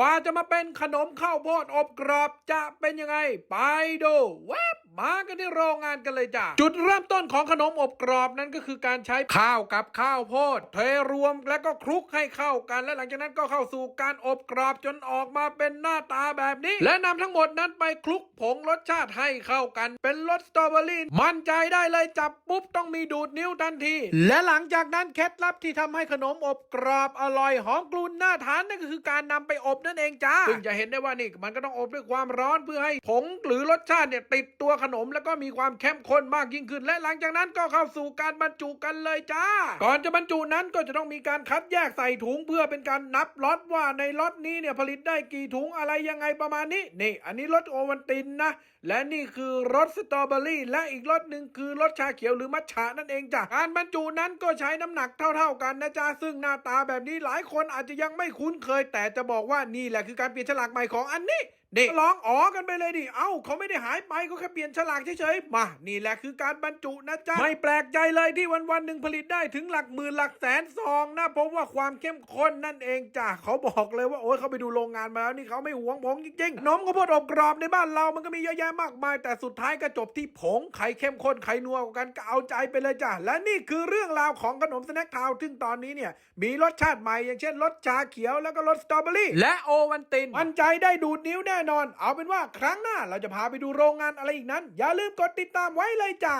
กว่าจะมาเป็นขนมข้าวโพดอบกรอบจะเป็นยังไง ไปดูเว็บ มากันที่โรงงานกันเลยจ้ะจุดเริ่มต้นของขนมอบกรอบนั้นก็คือการใช้ข้าวกับข้าวโพด เทรวมแล้วก็คลุกให้เข้ากัน และหลังจากนั้นก็เข้าสู่การอบกรอบจนออกมาเป็นหน้าตาแบบนี้ และนำทั้งหมดนั้นไปคลุกผงรสชาติให้เข้ากัน เป็นรสสตรอเบอรี่มั่นใจได้เลยจับปุ๊บต้องมีดูดนิ้วทันที และหลังจากนั้นเคล็ดลับที่ทำให้ขนมอบกรอบอร่อยหอมกลุ่นน่าทานนั่นก็คือการนำไปอบนั่นเองจ้าซึ่งจะเห็นได้ว่านี่มันก็ต้องอบด้วยความร้อนเพื่อให้ผงหรือรสชาติเนี่ยติดตัวขนม แล้วก็มีความเข้มข้นมากยิ่งขึ้น และหลังจากนั้นก็เข้าสู่การบรรจุกันเลยจ้า ก่อนจะบรรจุนั้นก็จะต้องมีการคัดแยกใส่ถุงเพื่อเป็นการนับล็อตว่าในล็อตนี้เนี่ยผลิตได้กี่ถุงอะไรยังไงประมาณนี้นี่ อันนี้รสโอวันตินนะ และนี่คือรสสตรอเบอรี่ และอีกรสหนึ่งคือรสชาเขียวหรือมัทฉะนั่นเองจ้ะการบรรจุนั้นก็ใช้น้ำหนักเท่า ๆกันนะจ๊ะซึ่งหน้าตาแบบนี้หลายคนอาจจะยังไม่คุ้นเคย แต่จะบอกว่านี่แหละคือการเปลี่ยนฉลากใหม่ของอันนี้เด็กลองอ๋อกันไปเลยดิ เอ้าเขาไม่ได้หายไปเขาแค่เปลี่ยนฉลากเฉยๆ มา นี่แหละคือการบรรจุนะจ๊ะ ไม่แปลกใจเลยที่วันวันๆหนึ่งผลิตได้ถึงหลักหมื่นหลักแสนซองนะ เพราะว่าความเข้มข้นนั่นเองจ้ะเขาบอกเลยว่าโอ้ยเขาไปดูโรงงานมาแล้วนี่เขาไม่หวงผงจริงๆนมข้าวโพดอบกรอบในบ้านเรามันก็มีเยอะแยะมากมาย แต่สุดท้ายก็จบที่ผงไข่เข้มข้นไข่นัวกว่ากันก็เอาใจไปเลยจ้ะ และนี่คือเรื่องราวของขนมสแน็คทาวน์ซึ่งตอนนี้เนี่ยมีรสชาติใหม่อย่างเช่นรสชาเขียวแล้วก็รสสตรอเบอรี่และโอวันตินมั่นใจได้ดูดนิ้วแน่นอน เอาเป็นว่าครั้งหน้าเราจะพาไปดูโรงงานอะไรอีกนั้น อย่าลืมกดติดตามไว้เลยจ้า